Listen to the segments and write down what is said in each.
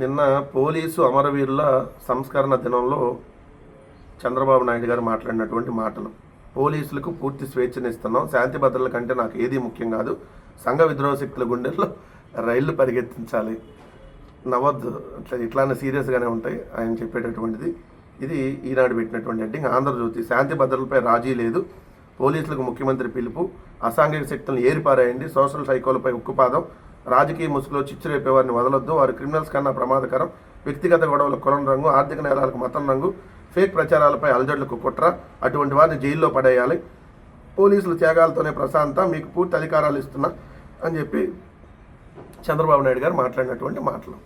నిన్న పోలీసు అమరవీరుల సంస్కరణ దినంలో చంద్రబాబు నాయుడు గారు మాట్లాడినటువంటి మాటలు. పోలీసులకు పూర్తి స్వేచ్ఛనిస్తున్నాం. శాంతి భద్రతల కంటే నాకు ఏది ముఖ్యం కాదు. సంఘ విద్రోహ శక్తుల గుండెల్లో రైళ్ళు పరిగెత్తించాలి. నవద్దు అట్లా ఇట్లానే సీరియస్గానే ఉంటాయి ఆయన చెప్పేటటువంటిది. ఇది ఈనాడు పెట్టినటువంటి హెడ్డింగ్. ఆంధ్రజ్యోతి శాంతి భద్రతలపై రాజీ లేదు. పోలీసులకు ముఖ్యమంత్రి పిలుపు. అసాంఘిక శక్తులను ఏరిపారాయండి. సోషల్ సైకోలపై ఉక్కుపాదం. రాజకీయ ముసుగులో చిచ్చురేపే వారిని వదలొద్దు. వారు క్రిమినల్స్ కన్నా ప్రమాదకరం. వ్యక్తిగత గొడవల కులం రంగు ఆర్థిక నేరాలకు మతం రంగు ఫేక్ ప్రచారాలపై అలజడులకు కుట్ర. అటువంటి వారిని జైల్లో పడేయాలి. పోలీసులు త్యాగాలతోనే ప్రశాంత. మీకు పూర్తి అధికారాలు ఇస్తున్నా అని చెప్పి చంద్రబాబు నాయుడు గారు మాట్లాడినటువంటి మాటలు.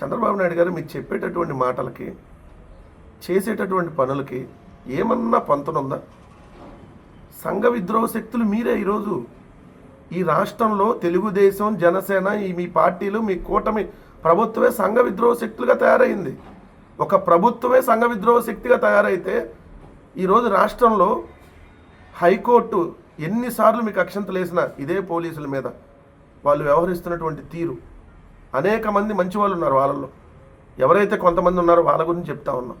చంద్రబాబు నాయుడు గారు మీరు చెప్పేటటువంటి మాటలకి చేసేటటువంటి పనులకి ఏమన్నా పొంతనుందా? సంఘ విద్రోహ శక్తులు మీరే ఈరోజు ఈ రాష్ట్రంలో తెలుగుదేశం జనసేన ఈ మీ పార్టీలు మీ కూటమి ప్రభుత్వమే సంఘ విద్రోహ శక్తులుగా తయారైంది. ఒక ప్రభుత్వమే సంఘ విద్రోహ శక్తిగా తయారైతే ఈరోజు రాష్ట్రంలో హైకోర్టు ఎన్నిసార్లు మీకు అక్షంతలు వేసినా ఇదే పోలీసుల మీద వాళ్ళు వ్యవహరిస్తున్నటువంటి తీరు. అనేక మంది మంచి వాళ్ళు ఉన్నారు వాళ్ళల్లో ఎవరైతే కొంతమంది ఉన్నారో వాళ్ళ గురించి చెప్తా ఉన్నాం.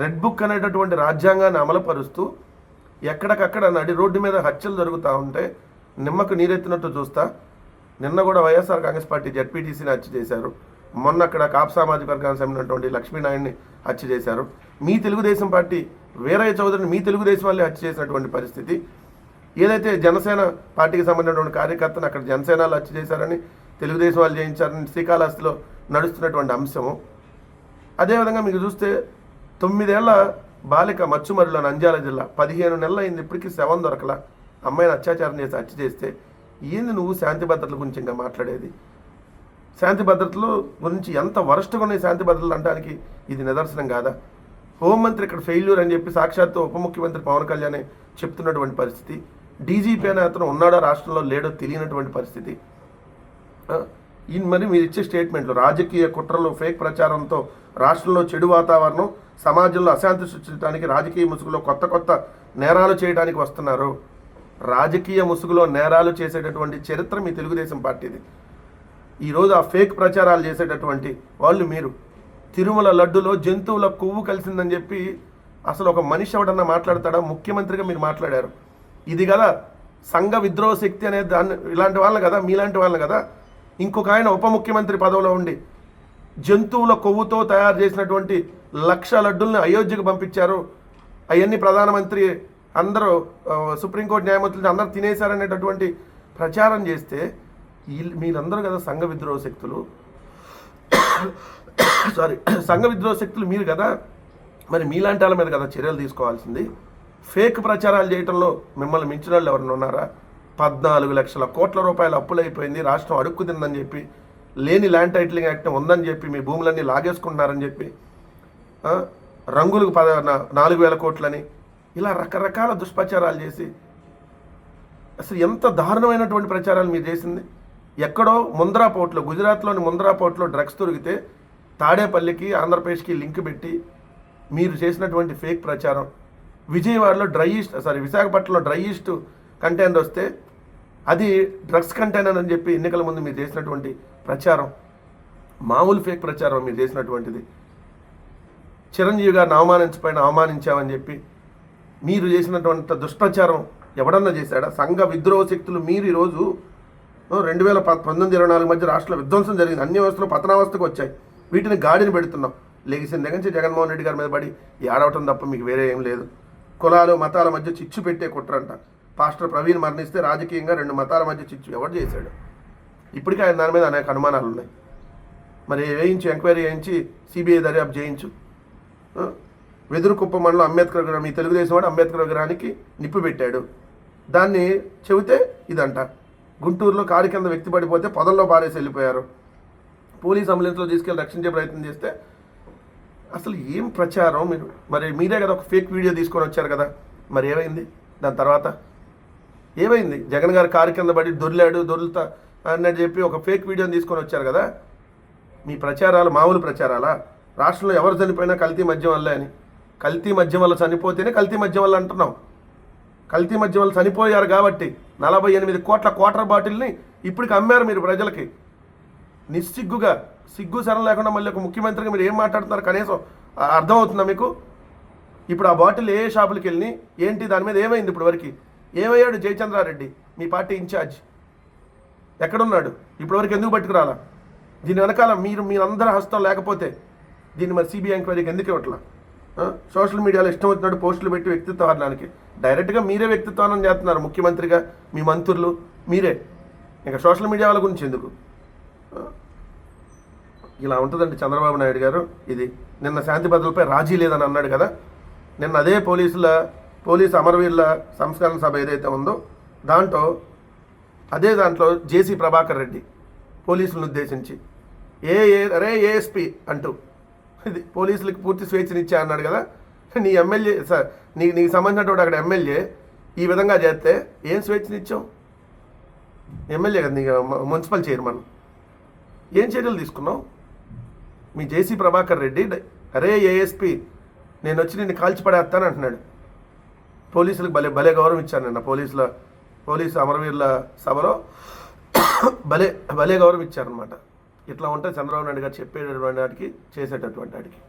రెడ్ బుక్ అనేటటువంటి రాజ్యాంగాన్ని అమలుపరుస్తూ ఎక్కడికక్కడ నడి రోడ్డు మీద హత్యలు జరుగుతూ ఉంటే నిమ్మకు నీరెత్తినట్టు చూస్తా. నిన్న కూడా వైఎస్ఆర్ కాంగ్రెస్ పార్టీ జడ్పీటీసీని హత్య చేశారు. మొన్న అక్కడ కాప్ సామాజిక వర్గానికి చెందినటువంటి లక్ష్మీనారాయణని హత్య చేశారు. మీ తెలుగుదేశం పార్టీ వీరయ్య చౌదరిని మీ తెలుగుదేశం వాళ్ళే హత్య చేసినటువంటి పరిస్థితి. ఏదైతే జనసేన పార్టీకి సంబంధించినటువంటి కార్యకర్తను అక్కడ జనసేనలు హత్య చేశారని తెలుగుదేశం వాళ్ళు చేయించారని శ్రీకాళహస్తిలో నడుస్తున్నటువంటి అంశము. అదేవిధంగా మీకు చూస్తే తొమ్మిదేళ్ళ బాలిక మచ్చుమరిలో నంద్యాల జిల్లా పదిహేను నెలలు అయింది ఇప్పటికీ శవం దొరకలా. అమ్మాయిని అత్యాచారం చేసి హత్య చేస్తే ఏంది నువ్వు శాంతి భద్రతల గురించి ఇంకా మాట్లాడేది? శాంతి భద్రతలు గురించి ఎంత వరస్ట్గా ఉన్నాయి శాంతి భద్రతలు అనడానికి? ఇది నిదర్శనం కాదా? హోంమంత్రి ఇక్కడ ఫెయిల్యూర్ అని చెప్పి సాక్షాత్తు ఉప ముఖ్యమంత్రి పవన్ కళ్యాణ్ చెప్తున్నటువంటి పరిస్థితి. డీజీపీ అనే అతను ఉన్నాడో రాష్ట్రంలో లేడో తెలియనటువంటి పరిస్థితి. ఆ, మరి మీరు ఇచ్చే స్టేట్మెంట్లు రాజకీయ కుట్రలు ఫేక్ ప్రచారంతో రాష్ట్రంలో చెడు వాతావరణం సమాజంలో అశాంతి సృష్టించడానికి రాజకీయ ముసుగులో కొత్త కొత్త నేరాలు చేయడానికి వస్తున్నారు. రాజకీయ ముసుగులో నేరాలు చేసేటటువంటి చరిత్ర మీ తెలుగుదేశం పార్టీది. ఈరోజు ఆ ఫేక్ ప్రచారాలు చేసేటటువంటి వాళ్ళు మీరు. తిరుమల లడ్డులో జంతువుల కొవ్వు కలిసిందని చెప్పి అసలు ఒక మనిషి ఎవడన్నా మాట్లాడతాడా? ముఖ్యమంత్రిగా మీరు మాట్లాడారు. ఇది కదా సంఘ విద్రోహ శక్తి అనేది దాన్ని ఇలాంటి వాళ్ళు కదా మీలాంటి వాళ్ళు కదా. ఇంకొక ఆయన ఉప ముఖ్యమంత్రి పదవిలో ఉండి జంతువుల కొవ్వుతో తయారు చేసినటువంటి లక్ష లడ్డుల్ని అయోధ్యకు పంపించారు. అవన్నీ ప్రధానమంత్రి అందరూ సుప్రీంకోర్టు న్యాయమూర్తులు అందరూ తినేశారనేటటువంటి ప్రచారం చేస్తే వీళ్ళు- మీరందరూ కదా సంఘ విద్రోహ శక్తులు. సారీ సంఘ విద్రోహ శక్తులు మీరు కదా మరి మీలాంటి వాళ్ళ మీద కదా చర్యలు తీసుకోవాల్సింది. ఫేక్ ప్రచారాలు చేయటంలో మిమ్మల్ని మించిన వాళ్ళు ఎవరైనా ఉన్నారా? పద్నాలుగు లక్షల కోట్ల రూపాయలు అప్పులైపోయింది రాష్ట్రం అడుక్కు తిందని చెప్పి లేని ల్యాండ్ టైటిలింగ్ యాక్ట్ ఉందని చెప్పి మీ భూములన్నీ లాగేసుకుంటున్నారని చెప్పి రంగులకు పద నాలుగు వేల కోట్లని ఇలా రకరకాల దుష్ప్రచారాలు చేసి అసలు ఎంత దారుణమైనటువంటి ప్రచారాలు మీరు చేసింది? ఎక్కడో ముంద్రా పోర్ట్లో గుజరాత్లోని ముంద్రా పోర్ట్లో డ్రగ్స్ దొరికితే తాడేపల్లికి ఆంధ్రప్రదేశ్కి లింక్ పెట్టి మీరు చేసినటువంటి ఫేక్ ప్రచారం. విజయవాడలో డ్రై ఈస్ట్ సారీ విశాఖపట్నంలో డ్రై ఈస్ట్ కంటైనర్ వస్తే అది డ్రగ్స్ కంటైనర్ అని చెప్పి ఎన్నికల ముందు మీరు చేసినటువంటి ప్రచారం. మామూలు ఫేక్ ప్రచారం మీరు చేసినటువంటిది. చిరంజీవి గారిని అవమానించపోయిన అవమానించామని చెప్పి మీరు చేసినటువంటి దుష్టాచారం ఎవడన్నా చేశాడా? సంఘ విద్రోహ శక్తులు మీరు ఈరోజు రెండు వేల పంతొమ్మిది ఇరవై నాలుగు మధ్య రాష్ట్రంలో విధ్వంసం జరిగింది. అన్ని వ్యవస్థలు పతనావస్థకు వచ్చాయి. వీటిని గాడిని పెడుతున్నాం. లెగిసిన దగ్గర నుంచి జగన్మోహన్ రెడ్డి గారి మీద పడి ఏడవటం తప్ప మీకు వేరే ఏం లేదు. కులాలు మతాల మధ్య చిచ్చు పెట్టే కుట్రంట. పాస్టర్ ప్రవీణ్ మరణిస్తే రాజకీయంగా రెండు మతాల మధ్య చిచ్చు ఎవడు చేశాడు? ఇప్పటికీ ఆయన దాని మీద అనేక అనుమానాలు ఉన్నాయి మరి వేయించి ఎంక్వైరీ చేయించి సిబిఐ దర్యాప్తు చేయించు. వెదురుకుప్ప మండలం అంబేద్కర్ విగ్రహం ఈ తెలుగుదేశం వాడు అంబేద్కర్ విగ్రహానికి నిప్పు పెట్టాడు. దాన్ని చెబితే ఇదంట. గుంటూరులో కారు కింద వ్యక్తి పడిపోతే పొదల్లో పారేసి వెళ్ళిపోయారు. పోలీస్ అంబులెన్స్లో తీసుకెళ్ళి రక్షించే ప్రయత్నం చేస్తే అసలు ఏం ప్రచారం మీరు? మరి మీరే కదా ఒక ఫేక్ వీడియో తీసుకొని వచ్చారు కదా. మరి ఏమైంది? దాని తర్వాత ఏమైంది? జగన్ గారు కారు కింద పడి దొర్లాడు దొర్లుతా అని చెప్పి ఒక ఫేక్ వీడియోని తీసుకొని వచ్చారు కదా. మీ ప్రచారాలు మామూలు ప్రచారాలా? రాష్ట్రంలో ఎవరు చనిపోయినా కల్తీ మద్యం వల్లే అని. కల్తీ మద్యం వల్ల చనిపోతేనే కల్తీ మద్యం వల్ల అంటున్నాం కల్తీ మద్యం వల్ల చనిపోయారు కాబట్టి నలభై ఎనిమిది కోట్ల క్వార్టర్ బాటిల్ని ఇప్పటికి అమ్మారు మీరు ప్రజలకి. నిస్సిగ్గుగా సిగ్గు సరం లేకుండా మళ్ళీ ఒక ముఖ్యమంత్రిగా మీరు ఏం మాట్లాడుతున్నారు కనీసం అర్థమవుతుందా మీకు? ఇప్పుడు ఆ బాటిల్ ఏ షాపులకి వెళ్ళి ఏంటి దాని మీద ఏమైంది ఇప్పుడు వరకు? ఏమయ్యాడు జయచంద్రారెడ్డి మీ పార్టీ ఇన్ఛార్జ్? ఎక్కడున్నాడు? ఇప్పుడు వరకు ఎందుకు పట్టుకురాలా? దీని వెనకాల మీరు మీరందరి హస్తం లేకపోతే దీన్ని మరి సిబిఐ ఎంక్వైరీకి ఎందుకు ఇవ్వట్లా? సోషల్ మీడియాలో ఇష్టం వచ్చినట్టు పోస్టులు పెట్టి వ్యక్తిత్వ హరణానికి డైరెక్ట్గా మీరే వ్యక్తిత్వానం చేస్తున్నారు ముఖ్యమంత్రిగా మీ మంత్రులు మీరే. ఇంకా సోషల్ మీడియా వాళ్ళ గురించి ఎందుకు? ఇలా ఉంటుందండి చంద్రబాబు నాయుడు గారు. ఇది నిన్న శాంతి భద్రతలపై రాజీ లేదని అన్నాడు కదా. నిన్న అదే పోలీసుల పోలీసు అమరవీరుల సంస్కరణ సభ ఏదైతే ఉందో దాంట్లో అదే దాంట్లో జేసీ ప్రభాకర్ రెడ్డి పోలీసులను ఉద్దేశించి ఏ ఏ అరే ఏఎస్పి అంటూ ఇది పోలీసులకు పూర్తి స్వేచ్ఛనిచ్చా అన్నాడు కదా. నీ ఎమ్మెల్యే సార్ నీ నీకు సంబంధించినటువంటి అక్కడ ఎమ్మెల్యే ఈ విధంగా చేస్తే ఏం స్వేచ్ఛనిచ్చావు? ఎమ్మెల్యే కదా నీకు మున్సిపల్ చైర్మన్. ఏం చర్యలు తీసుకున్నావు? మీ జేసీ ప్రభాకర్ రెడ్డి అరే ఏఎస్పి నేను వచ్చి నిన్ను కాల్చిపడేస్తాను అంటున్నాడు. పోలీసులకు భలే భలే గౌరవం ఇచ్చాను నిన్న పోలీసుల పోలీసు అమరవీరుల సభలో. భలే భలే గౌరవం ఇచ్చారనమాట ఇట్లా ఉంటే చంద్రబాబు నాయుడు గారు చెప్పేటటువంటి వాటికి చేసేటటువంటి వాటికి.